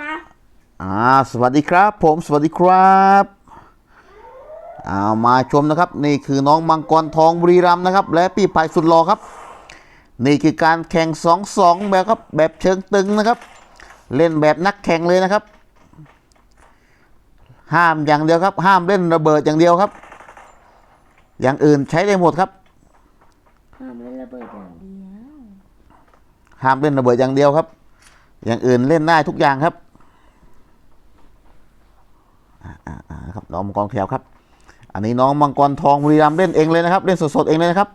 มาอ่าสวัสดีครับ ผมสวัสดีครับอ่ามาชมนะครับ นี่คือน้องมังกรทองบุรีรัมย์นะครับ และพี่ไผ่สุดหล่อครับ นี่คือการแข่งสองสองแบบครับแบบเชิงตึงนะครับ เล่นแบบนักแข่งเลยนะครับ ห้ามอย่างเดียวครับ ห้ามเล่นระเบิดอย่างเดียวครับ อย่างอื่นใช้ได้หมดครับ ห้ามเล่นระเบิดอย่างเดียวห้ามเล่นระเบิดอย่างเดียวครับ อย่างอื่นเล่นได้ทุกอย่างครับ อ่าอ่าอ่าครับน้องมังกรแถวครับ อันนี้น้องมังกรทองบุรีรัมย์เล่นเองเลยนะครับ เล่นสดๆเองเลยนะครับ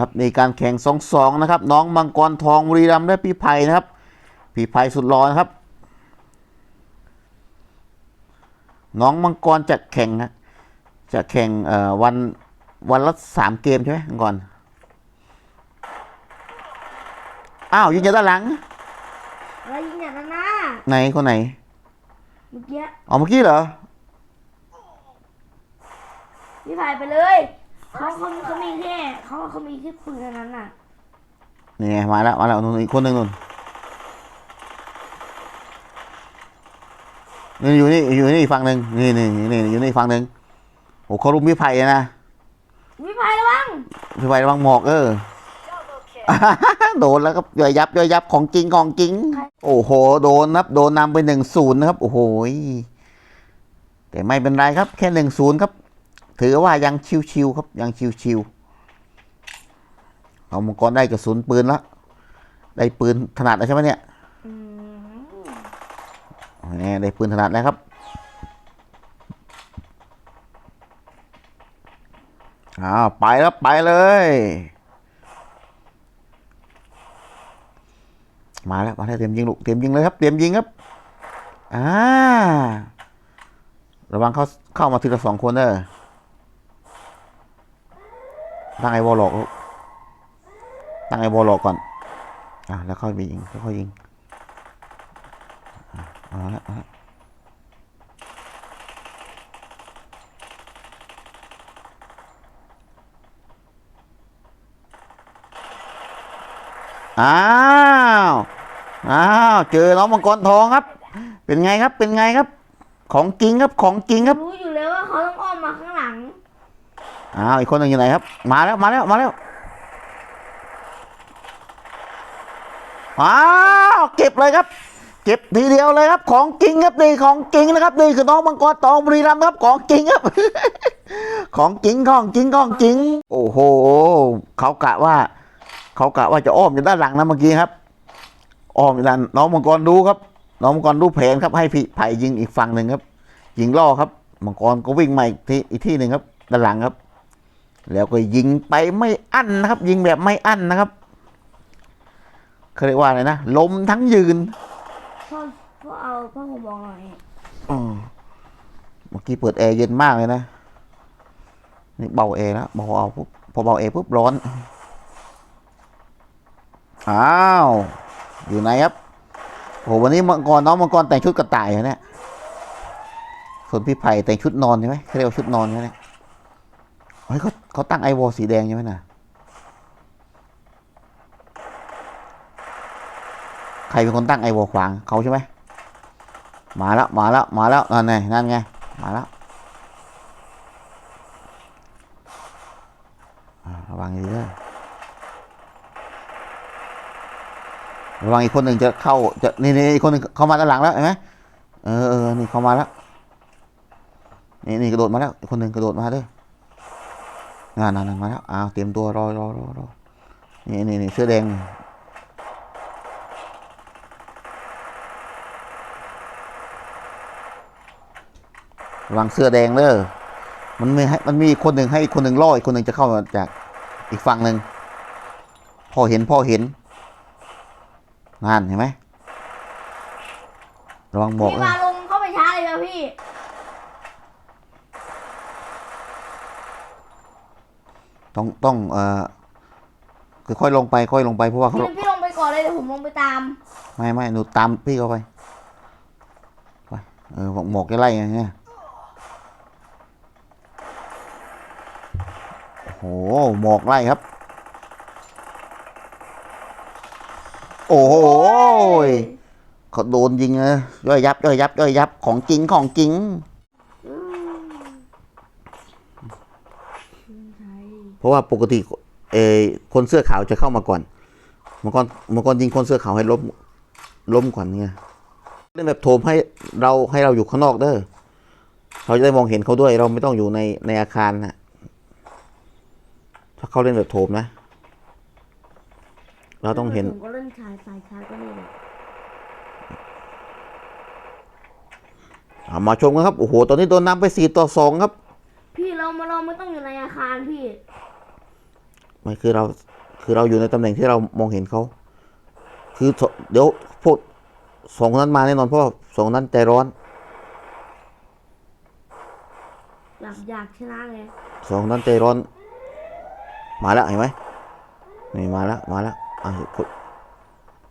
ครับนี่การแข่งสองสองนะครับ น้องมังกรทองบุรีรัมย์และพี่ไผ่นะครับ พี่ไผ่สุดหล่อนะครับ น้องมังกรจะแข่งนะจะแข่งเอ่อวันวันละสามเกมใช่ไหมมังกรอ้าวยิงจากด้านหลังอะไรยิงอย่างนั้นนะไหนคนไหน เมื่อกี้อ๋อเมื่อกี้เหรอ พี่ถ่ายไปเลยเขาเขาเขามีแค่เขาเขามีแค่ปืนอันนั้นน่ะนี่ไงมาแล้วมาแล้วนู่นอีกคนหนึ่งนู่นนี่อยู่นี่อยู่นี่อีกฝั่งหนึ่งนี่นี่นี่อยู่นี่อีกฝั่งหนึ่งโอ้เขารุมพี่ไผ่เลยนะพี่ถ่ายระวังพี่ไผ่ระวังหมอกเออ โดนแล้วครับย่อยยับย่อยยับของจริงของจริง โอ้โห โดนนะครับ โดนนำไปหนึ่งศูนย์นะครับ โอ้โหยแต่ไม่เป็นไรครับ แค่หนึ่งศูนย์ครับ ถือว่ายังชิวๆครับ ยังชิวๆเอามังกรได้กระสุนปืนแล้วได้ปืนถนัดแล้วใช่ไหมเนี่ยอืมนี่ได้ปืนถนัดแล้วครับอ้าวไปแล้วไปเลย มาแล้วมาแล้วเตรียมยิงลูกเตรียมยิงเลยครับ เตรียมยิงครับอ่าระวังเขาเข้ามาทีละสองคนเด้อตั้งไอ้วอลล็อกตั้งไอ้วอลล็อกก่อนอะแล้วค่อยไปยิงค่อยยิงเอาละเอาละอ้า อ้าวเจอน้องมังกรทองครับ เป็นไงครับเป็นไงครับ ของจริงครับของจริงครับ รู้อยู่แล้วว่าเขาต้องอ้อมมาข้างหลังอ้าวอีกคนหนึ่งอยู่ไหนครับ มาแล้วมาแล้วมาแล้วอ้าวเก็บเลยครับ เก็บทีเดียวเลยครับ ของจริงครับนี่ของจริงนะครับนี่คือน้องมังกรทองบุรีรัมย์ครับของจริงครับ ของจริงของจริงของจริง โอ้โหเขากะว่า เขากะว่าจะอ้อมอยู่ด้านหลังนะเมื่อกี้ครับ อ้อมอยู่ด้านน้องมังกรดูครับ น้องมังกรดูแผนครับให้พี่ไผ่ยิงอีกฝั่งหนึ่งครับ ยิงล่อครับ มังกรก็วิ่งมาอีกที่อีกที่หนึ่งครับด้านหลังครับ แล้วก็ยิงไปไม่อั้นนะครับ ยิงแบบไม่อั้นนะครับเขาเรียกว่าอะไรนะลมทั้งยืนพ่อพ่อเอาพ่อผมบอกหน่อยอืมเมื่อกี้เปิดแอร์เย็นมากเลยนะนี่เบาแอร์แล้วเบาเอาปุ๊บพอเบาแอร์ปุ๊บร้อนอ้าว อยู่ไหนครับโหวันนี้มังกรน้องมังกรแต่งชุดกระต่ายเหรอเนี่ยส่วนพี่ไผ่แต่งชุดนอนใช่ไหมเรียกว่าชุดนอนใช่ไหมเนี่ยเฮ้ยเขาเขาตั้งไอวอลสีแดงใช่ไหมนะใครเป็นคนตั้งไอวอลขวางเขาใช่ไหมมาแล้วมาแล้วมาแล้วนั่นไงนั่นไงมาแล้วระวังดีเด้อ ระวังอีกคนหนึ่งจะเข้าจะนี่นี่อีกคนหนึ่งเข้ามาด้านหลังแล้วเห็นไหมเออเออนี่เข้ามาแล้วนี่นี่กระโดดมาแล้วอีกคนหนึ่งกระโดดมาเด้อนั่นนั่นมาแล้วอ้าวเตรียมตัวรอรอรอรอนี่นี่นี่เสื้อแดงระวังเสื้อแดงเด้อมันมีให้มันมีคนหนึ่งให้อีกคนหนึ่งล่ออีกคนหนึ่งจะเข้ามาจากอีกฝั่งหนึ่งพอเห็นพอเห็น งานเห็นไหมระวังบอกพี่เด้อมาลงเข้าไปช้าเลยนะพี่ ต้องต้องเอ่อคือค่อยลงไปค่อยลงไปเพราะว่าเขาพี่พี่ลงไปก่อนเลยเดี๋ยวผมลงไปตาม ไม่ไม่หนูตามพี่เขาไปไปเออหมอกจะไล่ไงเนี่ยโอ้โหหมอกไล่ครับ โอ้โหเขาโดนยิงนะย่อยยับย่อยยับย่อยยับของจริงของจริงเพราะว่าปกติเอคนเสื้อขาวจะเข้ามาก่อนมังกรมังกรยิงคนเสื้อขาวให้ล้มล้มก่อนไงเล่นแบบโถมให้เราให้เราอยู่ข้างนอกเด้อเขาจะได้มองเห็นเขาด้วย เราไม่ต้องอยู่ในในอาคารนะถ้าเขาเล่นแบบโถมนะ เราต้องเห็น ผมก็เล่นชายสายชายก็นี่แหละอ่ามาชมกันครับ โอ้โห ตอนนี้โดนนำไปสี่ต่อสองครับ พี่เรามาเราไม่ต้องอยู่ในอาคารพี่ไม่คือเราคือเราอยู่ในตำแหน่งที่เรามองเห็นเขา คือสเดี๋ยวพวกสองคนนั้นมาแน่นอนเพราะว่าสองคนนั้นใจร้อน อยากอยากชนะไง สองคนนั้นใจร้อน มาแล้วเห็นไหมนี่มาแล้วมาแล้วอะ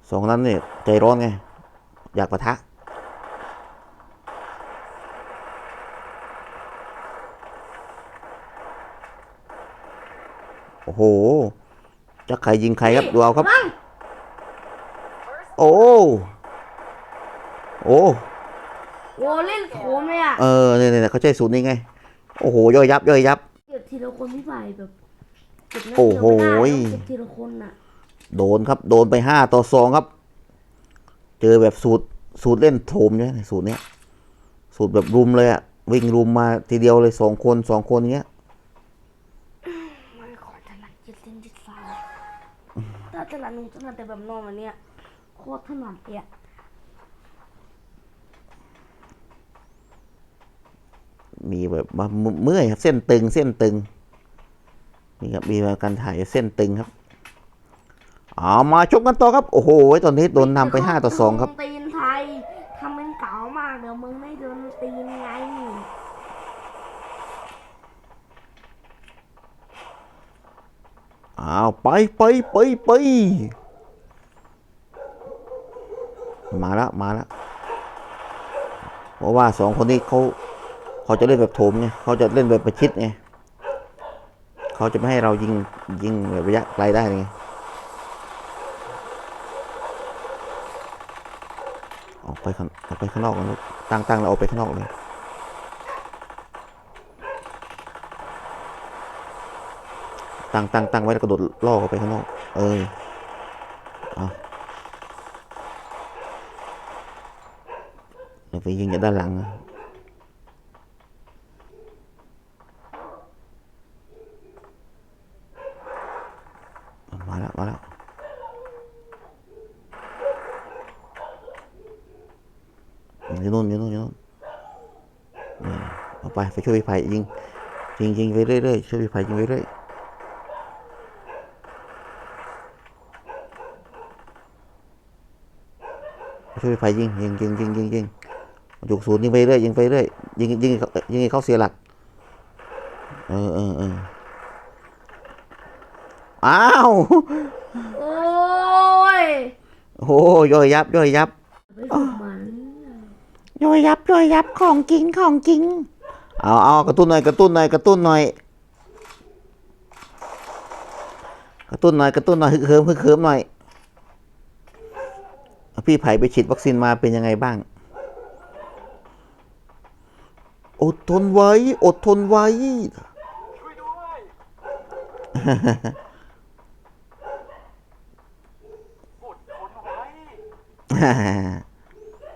สองคนนั้นเนี่ยใจร้อนไง อยากปะทะโอ้โห จะใครยิงใครครับ ดูเอาครับมั่งโอ้ โอ้โอ้เล่นโขมเลยอะ เออเนี่ยเนี่ยเขาใช้สูตรนี้ไง โอ้โห ย่อยยับ ย่อยยับ เก็บทีละคนพี่ไผ่แบบเก็บไม่โอ้โหเดียวไม่ได้ต้องเก็บทีละคนอะ โดนครับ โดนไปห้าต่อสองครับ เจอแบบสูตรสูตรเล่นโถมใช่ไหมสูตรเนี้ย สูตรแบบรุมเลยอะวิ่งรุมมาทีเดียวเลยสองคนสองคนเงี้ยมันขอถนัดจิตเส้นจิตสายถ้าถนัดหนุ่มถนัดแต่แบบนอนวันเนี้ยโคตรถนัดเลยอะมีแบบว่าเมื่อยครับเส้นตึงเส้นตึงนี่ครับมีอาการถ่ายเส้นตึงครับ เอามาชกกันต่อครับ โอ้โหตอนนี้โดนนำไปห้าต่อสองครับ ตีนไทยทำเป็นเก๋ามากเดี๋ยวมึงไม่โดนตีนไงอ้าวไปไปไปไปมาแล้วมาแล้วเพราะว่าสองคนนี้เขาเขาจะเล่นแบบโถมไงเขาจะเล่นแบบประชิดไงเขาจะไม่ให้เรายิงยิงแบบระยะไกลได้ไง ออกไปข้างออกไปข้างนอกนะลูกตั้งตั้งแล้วออกไปข้างนอกเลยตั้งตั้งตั้งไว้แล้วกระโดดล่อออกไปข้างนอก เออเอาเดี๋ยวไปยิงจากด้านหลังนะมาแล้ว มาแล้ว อยู่นู่นอยู่นู่นอยู่นู่นนี่เอา ไปไปช่วยพี่ไผ่ยิงยิงยิงไปเรื่อยๆช่วยพี่ไผ่ยิงไปเรื่อยช่วยไฟยิงยิงยิงยิงยิงยิงจุกศูนย์ยิงไปเรื่อยยิงไปเรื่อยยิงยิงยิงให้เขาเสียหลักเออเออเอออ้าวโอ้ยโอ้ย่อยยับย่อยยับไปฝึกมันย่อยยับย่อยยับของจริงของจริง เอาเอากระตุ้นหน่อยกระตุ้นหน่อยกระตุ้นหน่อยกระตุ้นหน่อยกระตุ้นหน่อยฮึกเหิมฮึกเหิมหน่อยพี่ไผ่ไปฉีดวัคซีนมาเป็นยังไงบ้าง อดทนไว้ อดทนไว้ช่วยด้วยอดทนไว้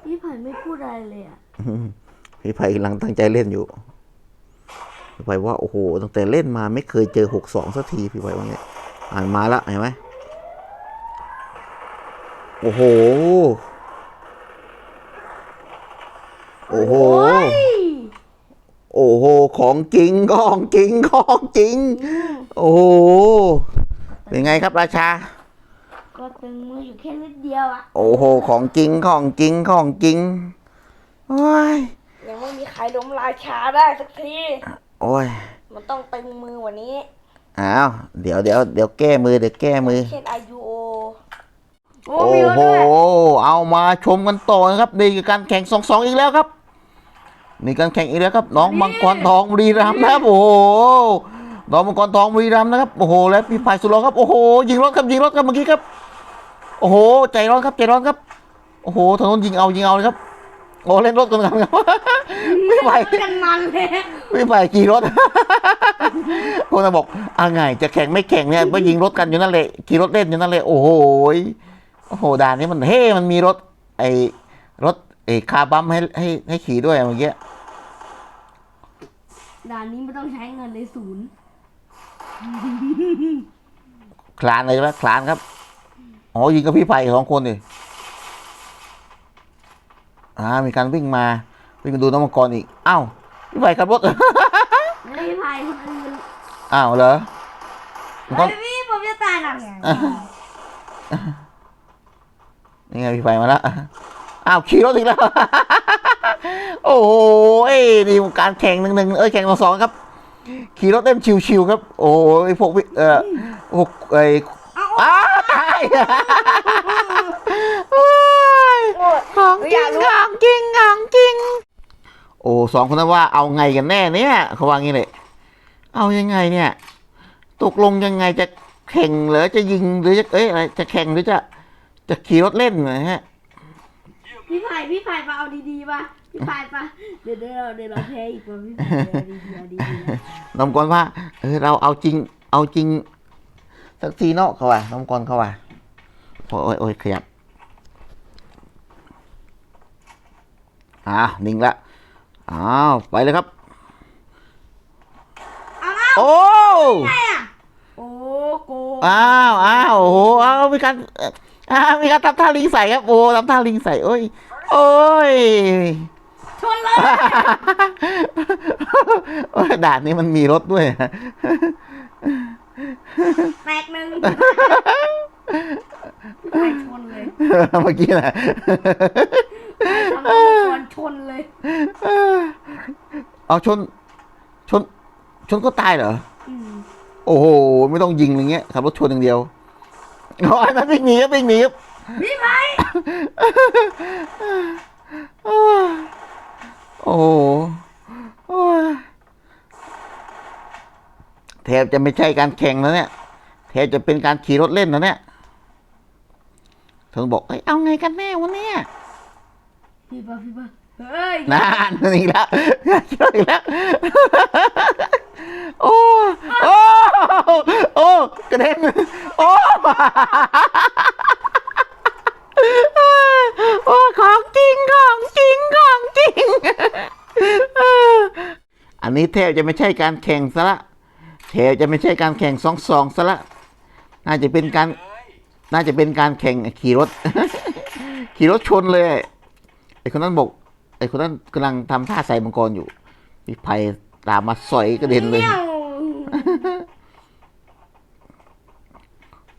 พี่ไผ่ไม่พูดอะไรเลยอะพี่ไผ่กำลังตั้งใจเล่นอยู่ พี่ไผ่ว่าโอ้โหตั้งแต่เล่นมาไม่เคยเจอหกสองสักทีพี่ไผ่ว่าไงอ่านมาแล้วเห็นไหมโอ้โห โอ้โห โอ้โห ของจริงของจริงของจริง โอ้โห เป็นไงครับราชา ก็ตึงมืออยู่แค่นิดเดียวอะโอ้โห ของจริงของจริงของจริงโอ้ยยังไม่มีใครล้มราชาได้สักที โอ้ย มันต้องตึงมือกว่านี้ อ้าว เดี๋ยวเดี๋ยวเดี๋ยวแก้มือเดี๋ยวแก้มือ เช่นอายุโอโอ้โอ้มีรถโห ด้วยเอามาชมกันต่อนะครับนี่คือการแข่งสองสองอีกแล้วครับ นี่การแข่งอีกแล้วครับ น้องมังกรทองบุรีรัมย์นะครับโอ้โหน้องมังกรทองบุรีรัมย์นะครับโอ้โหและพี่พายสุรอครับโอ้โหยิงรถครับยิงรถครับเมื่อกี้ครับ โอ้โหใจร้อนครับใจร้อนครับ โอ้โหถนนยิงเอายิงเอาเลยครับ โอ้เล่นรถกันครับไม่ไหวกันมันเลยไม่ไหวขี่รถคนจะบอกอ่าไงจะแข่งไม่แข่งเนี่ยก็ยิงรถกันอยู่นั่นแหละขี่รถเล่นอยู่นั่นแหละโอ้โหยโอ้โหด่านนี้มันเฮ้มันมีรถ ไอ้รถไอ้คาร์บัมให้ให้ให้ขี่ด้วยเมื่อกี้ด่านนี้ไม่ต้องใช้เงินเลยศูนย์คลานเลยใช่ไหมคลานครับอ๋อยิงกับพี่ไผ่สองคนดิ อ่ามีการวิ่งมาวิ่งมาดูน้องมังกรอีกอ้าวพี่ไผ่ขับรถ ไม่ได้พายคนอื่นอ้าวเหรอมังกเฮ้รยพี่ผมจะตายหนักนี่ไงพี่ไฟมาแล้วอ้าวขี่รถอีกแล้วโอ้โหเอ้ยนี่การแข่งหนึ่งหนึ่งเอ้ยแข่งสองสองครับ ขี่รถเล่นชิวๆครับ โอ้ยพวกวิเอ่อพวกไอ้อ้าวตายโอ้ย ของจริงของจริงของจริง โอ้สองคนนั้นว่าเอาไงกันแน่เนี่ยเขาว่างี้เลย เอายังไงเนี่ย ตกลงยังไงจะแข่งเหรือจะยิงหรือจะเอ้ยอะไรจะแข่งหรือจะจะขี่รถเล่นนะฮะพี่พายพี่พายมาเอาดีๆป่ะพี่พายป่ะเดี๋ยวเดี๋ยวเราเดี๋ยวเราแพ้อีกป่ะพี่พายเอาดีๆเอาดีๆนะน้องกรว่าเออเราเอาจริง เอาจริงสักทีเนาะเขาว่าน้องกรเขาว่าโอ้ยโอ้ยขยับ อ่านิ่งละอ้าวไปเลยครับ เอาเอาโอ้ไงอะโอ้โกงอ้าวอ้าวโอ้โหอ้าวมีการเอ่ออ้าวมีการทำท่าลิงใส่ครับโอ้ทำท่าลิงใส่โอ้ยโอ้ยชนเลยโอ้ยด่านนี้มันมีรถด้วย แตกหนึ่งพี่พายชนเลย เมื่อกี้นะ ทำให้มังกรชนเลย เอาชน ชน ชนก็ตายเหรอ อืมโอ้โห ไม่ต้องยิงอย่างเงี้ยขับรถชนอย่างเดียวอ๋ออันนั้นวิ่งหนีครับวิ่งหนีครับพี่พายโอ้โหโอ้ยแทบจะไม่ใช่การแข่งแล้วเนี่ยแทบจะเป็นการขี่รถเล่นแล้วเนี่ยเธอบอกเอ้ยเอาไงกันแน่วันเนี้ยพี่ป่ะพี่ป่ะ เฮ้ย นานอีกแล้วอีกแล้ว โอ้ โอ้ โอ้กระเด็นโอ้โอ้ของจริงของจริงของจริง อันนี้แทบจะไม่ใช่การแข่งซะละแทบจะไม่ใช่การแข่งสองสองซะละน่าจะเป็นการน่าจะเป็นการแข่งขี่รถ ขี่รถชนเลยไอ้คนนั้นบอก ไอ้คนนั้นกำลังทำท่าใส่มังกรอยู่พี่ไผ่ตามมาสอยกระเด็นเลยเมี่ยว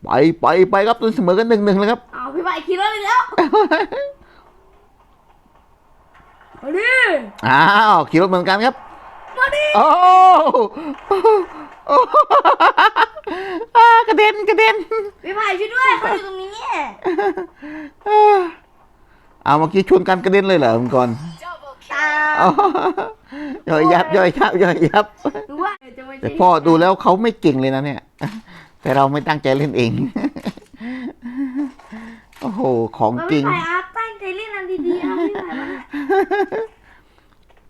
ไปไปไปครับจนเสมอกันหนึ่งหนึ่งเลยครับ เอาพี่พายขี่รถเลยแล้วมาดิอ้าวขี่รถเหมือนกันครับมาดิโอ้โอ้อ่ากระเด็นกระเด็นพี่พายช่วยด้วยเขาอยู่ตรงนี้ เอาเมื่อกี้ชวนกันกระเด็นเลยเหรอมังกรตาอ๋อย่อยยับย่อยยับย่อยยับดูว่าจะไม่แต่ใช่พ่อดูแล้วเขาไม่เก่งเลยนะเนี่ย แต่เราไม่ตั้งใจเล่นเอง โอ้โห ของเอาจริพี่งพายอาตั้งใจเล่นอันดีๆเอาพี่พายมา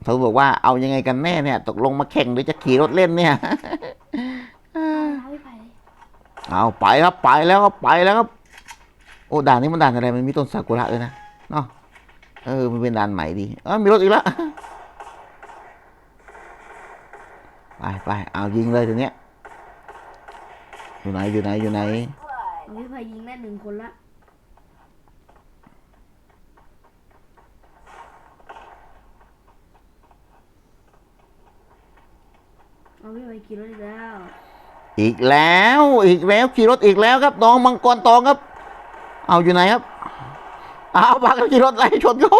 เขาบอกว่าเอายังไงกันแน่เนี่ย ตกลงมาแข่งหรือจะขี่รถเล่นเนี่ยเอาพี่พายเอาไปครับไปแล้วครับไปแล้วครับ โอ้ด่านนี้มันด่านอะไรมันมีต้นซากุระเลยนะ เนาะเออมันเป็นด่านใหม่ดีเออมีรถอีกแล้วไปไปเอายิงเลยทีเนี้ยอยู่ไหนอยู่ไหนอยู่ไหนเอาพี่พายยิงได้หนึ่งคนละเอาพี่พายขี่รถอีกแล้ว อีกแล้วอีกแล้วขี่รถอีกแล้วครับน้องมังกรทองครับ เอาอยู่ไหนครับเอาบักขี่รถไล่ชนเขา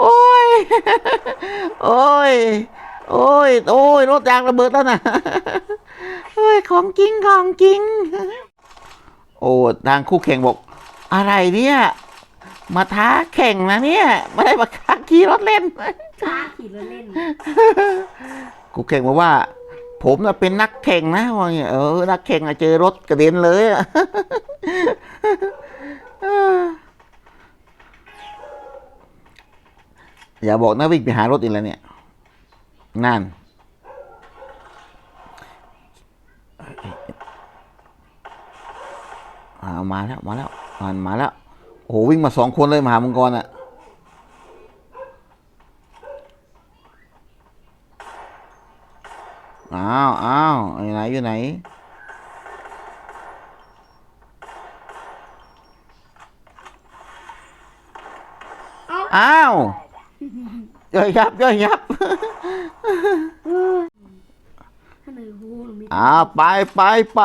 โอ้ย โอ้ย โอ้ย โอ้ย รถยางระเบิดแล้วนะเฮ้ย ของจริง ของจริง โอ้ทางคู่แข่งบอก อะไรเนี่ย มาท้าแข่งนะเนี่ย ไม่ได้มาขี่รถเล่นช้าขี่รถเล่นกูแข่งบอกว่า ผมน่ะเป็นนักแข่งนะว่าอย่างเงี้ยเออ นักแข่งอะเจอรถกระเด็นเลย อย่าบอกนะวิ่งไปหารถอีกแล้วเนี่ย นั่น มาแล้ว มาแล้วมันมาแล้ว โอ้โหวิ่งมาสองคนเลยมหามังกรอะอ้าวอ้าวอยู่ไหนอยู่ไหน อ้าวย่อยยับย่อยยับถ้าในหูหนูมีอ้าวไปไปไป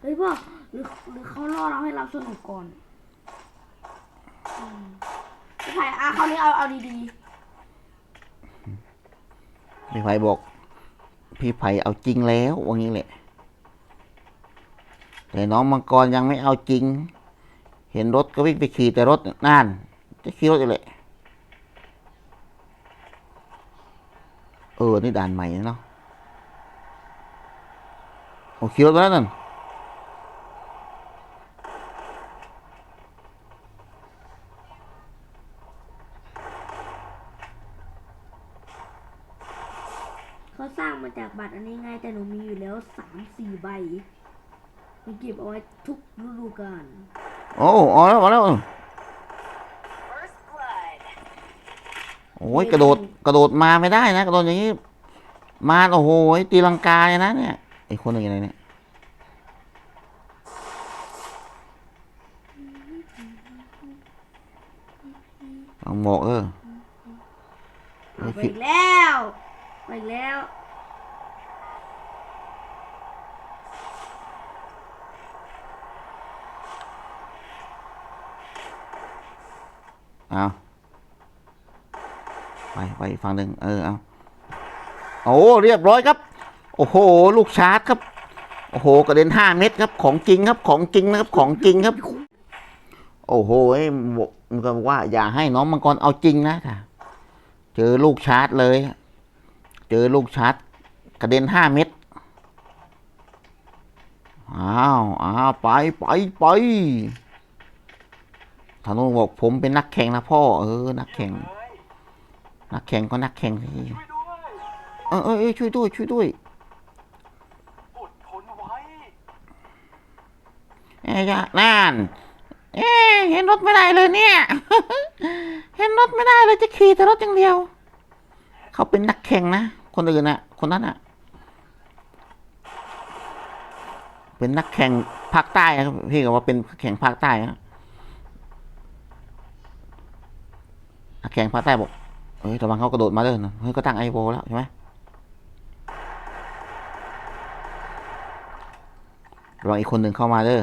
เฮ้ยพ่อหรือหรือเขาล่อเราให้เราสนุกก่อนอืมพี่ไผ่อะคราวนี้เอาเอาดีพี่ไผ่บอก พี่ไผ่เอาจริงแล้วว่างี้แหละ แต่น้องมังกรยังไม่เอาจริง เห็นรถก็วิ่งไปขี่แต่รถนั่นจะขี่รถอีกแหละเออ นี่ด่านใหม่นะเนาะโอ้ขี่รถแล้วนั่นเขาสร้างมาจากบัตรอันนี้ไงแต่หนูมีอยู่แล้วสามสี่ใบ มีเก็บเอาไว้ทุกฤดูกาลโอ้เอาแล้วมาแล้วโอ้ยกระโดดกระโดดมาไม่ได้นะ กระโดดอย่างนี้ มาโอ้โหตีลังกาเลยนะเนี่ยไอ้คนหนึ่งอะไรเนี่ยเอาหมอกเออเอาไปอีกแล้วไปอีกแล้ว เอาไปไปอีกฝั่งหนึ่งเออเอาโอ้เรียบร้อยครับ โอ้โห ลูกชาร์จครับ โอ้โหกระเด็นห้าเม็ดครับ ของจริงครับของจริงนะครับของจริงครับ โอ้โหบอกมันก็บอกว่า อย่าให้น้องมังกรเอาจริงนะค่ะ เจอลูกชาร์จเลย เจอลูกชาร์จกระเด็นห้าเม็ดอ้าวอ้าวไปไปไป ธนูบอกผมเป็นนักแข่งนะพ่อ เออ นักแข่ง นักแข่งก็นักแข่งสิช่วยด้วยเออเออช่วยด้วย ช่วยด้วยไว้เอ้ยย่านั่นเอ๊เห็นรถไม่ได้เลยเนี่ย เห็นรถไม่ได้เลยจะขี่แต่รถอย่างเดียว เขาเป็นนักแข่งนะ คนอื่นน่ะ คนนั้นน่ะ เป็นนักแข่งภาคใต้ครับพี่ก็ว่าเป็นแข่งภาคใต้นะนัก แข่งภาคใต้บอกเฮ้ยระวังเขากระโดดมาเด้อนะเฮ้ยก็ตั้งไอโวแล้วใช่ไหมระวังอีกคนหนึ่งเข้ามาเด้อ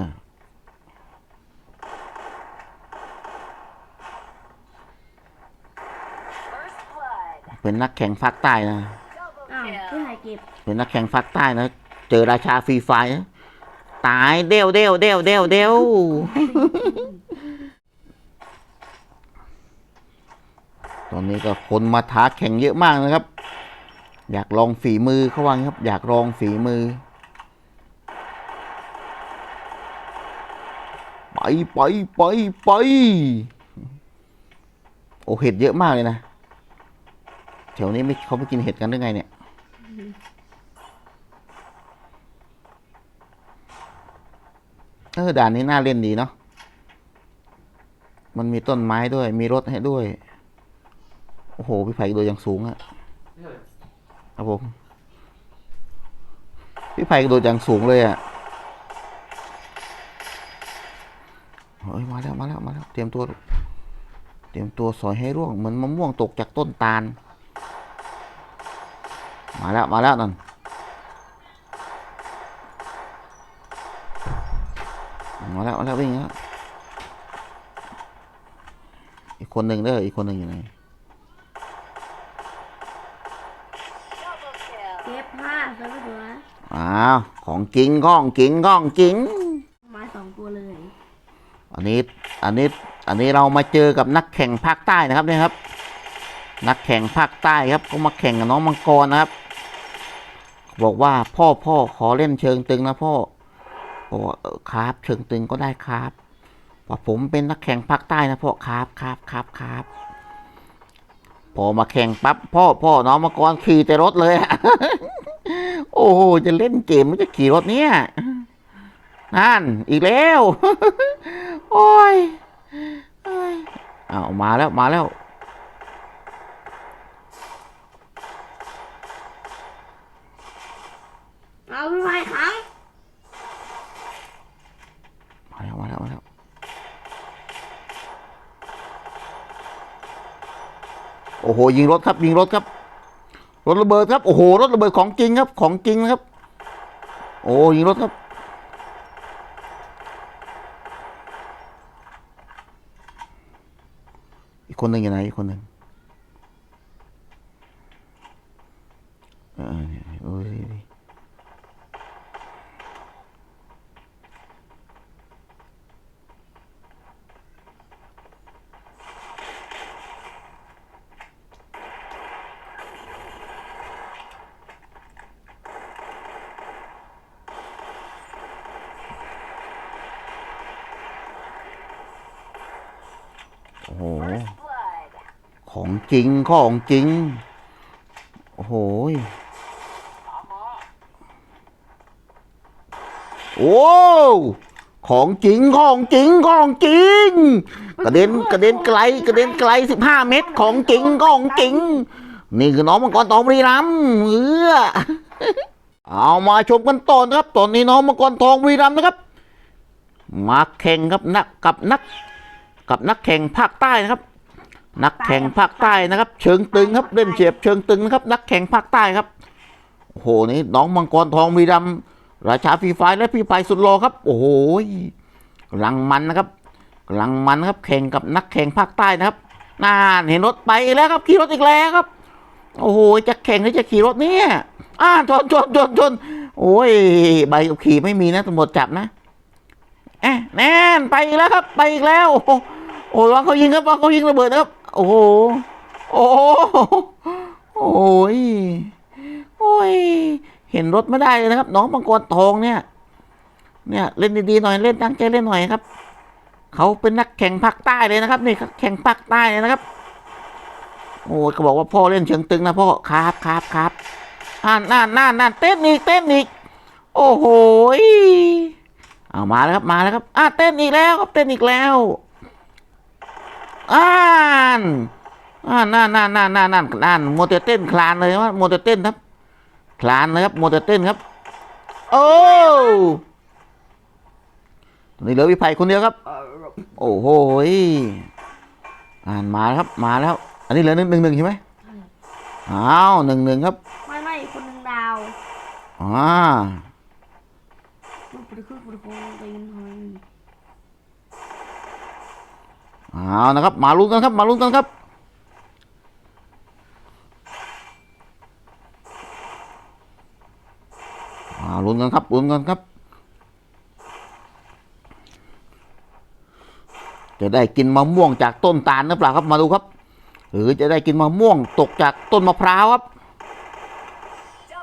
เป็นนักแข่งภาคใต้นะอ้าวพี่ไผ่เก็บเป็นนักแข่งภาคใต้นะ เจอราชาฟรีไฟร์นะตายเด้วเด้วเด้วเด้วเด้ว ตอนนี้ก็คนมาท้าแข่งเยอะมากนะครับ อยากลองฝีมือเขาว่างี้ครับ อยากลองฝีมือ ไปไปไปไปโอเห็ดเยอะมากเลยนะแถวนี้ไม่เขาไม่กินเห็ดกันหรือไงเนี่ยเออด่านนี้น่าเล่นดีเนาะ มันมีต้นไม้ด้วย มีรถให้ด้วย โอ้โห พี่ไผ่โดดอย่างสูงอะครับผม พี่ไผ่โดดอย่างสูงเลยอะเฮ้ยมาแล้วมาแล้วมาแล้ว เตรียมตัว เตรียมตัวสอยให้ร่วงเหมือนมะม่วงตกจากต้นตาล มาแล้วมาแล้วนั่นมาแล้วมาแล้ววิ่งแล้วอีกคนหนึ่งเด้ออีกคนหนึ่งอยู่ไหน อ้าวของจริงของจริงของจริงไม้สองตัวเลยอันนี้อันนี้อันนี้เรามาเจอกับนักแข่งภาคใต้นะครับเนี่ยครับ นักแข่งภาคใต้ครับก็มาแข่งกับน้องมังกรนะครับ บอกว่าพ่อพ่อขอเล่นเชิงตึงนะพ่อบอกว่าเออครับ เชิงตึงก็ได้ครับเพราะผมเป็นนักแข่งภาคใต้นะพ่อครับครับครับครับพอมาแข่งปั๊บพ่อพ่อน้องมากรขี่แต่รถเลย อะโอ้โหจะเล่นเกมไม่จะขี่รถเนี่ยนั่นอีกแล้ว โอ้ยเอ้ยเอามาแล้วมาแล้ว เอาพี่ไม้ขังมาแล้วมาแล้วมาแล้วโอ้โหยิงรถครับยิงรถครับ รถระเบิดครับ โอ้โห รถระเบิดของจริงครับ ของจริงนะครับ โอ้ยิงรถครับ อีกคนหนึ่งอยู่ไหนอีกคนหนึ่งเออเนี่ยโอ้ย จริงของจริง โอ้โหโอ้ของจริงของจริงของจริง กระเด็นกระเด็นไกลกระเด็นไกลสิบห้าเมตรของจริงของจริง นี่คือน้องมังกรทองบรีรัมเออเอามาชมกันต่อนะครับตอนนี้น้องมังกรทองบรีรัมนะครับ มาแข่งครับนักกับนัก กับนักแข่งภาคใต้นะครับ นักแข่งภาคใต้นะครับ เชิงตึงครับเล่นเฉียบเชิงตึงนะครับ นักแข่งภาคใต้ครับโอ้โหนี่น้องมังกรทองบุรีรัมย์ราชาฟรีไฟร์และพี่ไฟสุดโลครับ โอ้โหกำลังมันนะครับกำลังมันนะครับแข่งกับนักแข่งภาคใต้นะครับน่านเห็นรถไปอีกแล้วครับ ขี่รถอีกแล้วครับ โอ้โหจะแข่งหรือจะขี่รถเนี่ยอ่าชนชนชนชนโอ้ยใบขับขี่ไม่มีนะตำรวจจับนะเอ๊ะแน่นไปอีกแล้วครับ ไปอีกแล้ว โอ้โหโอ้โหวางเขายิงครับวางเขายิงระเบิดนะครับ โอ้โห โอ้โหโอ้ย โอ้ย เห็นรถไม่ได้เลยนะครับ น้องมังกรทองเนี่ย เนี่ยเล่นดีๆหน่อยเล่นตั้งใจเล่นหน่อยครับ เขาเป็นนักแข่งภาคใต้เลยนะครับนี่แข่งภาคใต้เลยนะครับ โอ้ยเขาบอกว่าพ่อเล่นเชิงตึงนะพ่อครับครับครับอ่านน่านน่านน่านเต้นอีกเต้นอีก โอ้โหเอามาแล้วครับมาแล้วครับอ่าเต้นอีกแล้วครับเต้นอีกแล้ว อ่านอ่านั่นนั่นนั่นนั่นนั่นนั่นโมเตเต้นคลานเลยว่าโมเตเต้นครับ คลานเลยครับโมเตเต้นครับ โอ้ตอนนี้เหลือวิภัยคนเดียวครับ โอ้โหยอ่านมาแล้วครับมาแล้ว อันนี้เหลือหนึ่งหนึ่งหนึ่งใช่ไหมอ้าวหนึ่งหนึ่งครับไม่ไม่คนหนึ่งดาวอ่า ลูกปฏิคือปฏิโคตีนหอย เอานะครับ มาลุ้นกันครับ มาลุ้นกันครับ มาลุ้นกันครับลุ้นกันครับ จะได้กินมะม่วงจากต้นตาลหรือเปล่าครับ มาดูครับ หรือจะได้กินมะม่วงตกจากต้นมะพร้าวครับ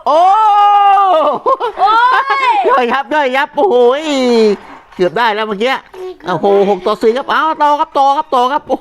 โอ้ย่อยครับย่อยยับ โอ้โหย เกือบได้แล้วเมื่อกี้โอ้โหหกต่อสี่ครับเอาต่อครับต่อครับต่อครับโอ้โห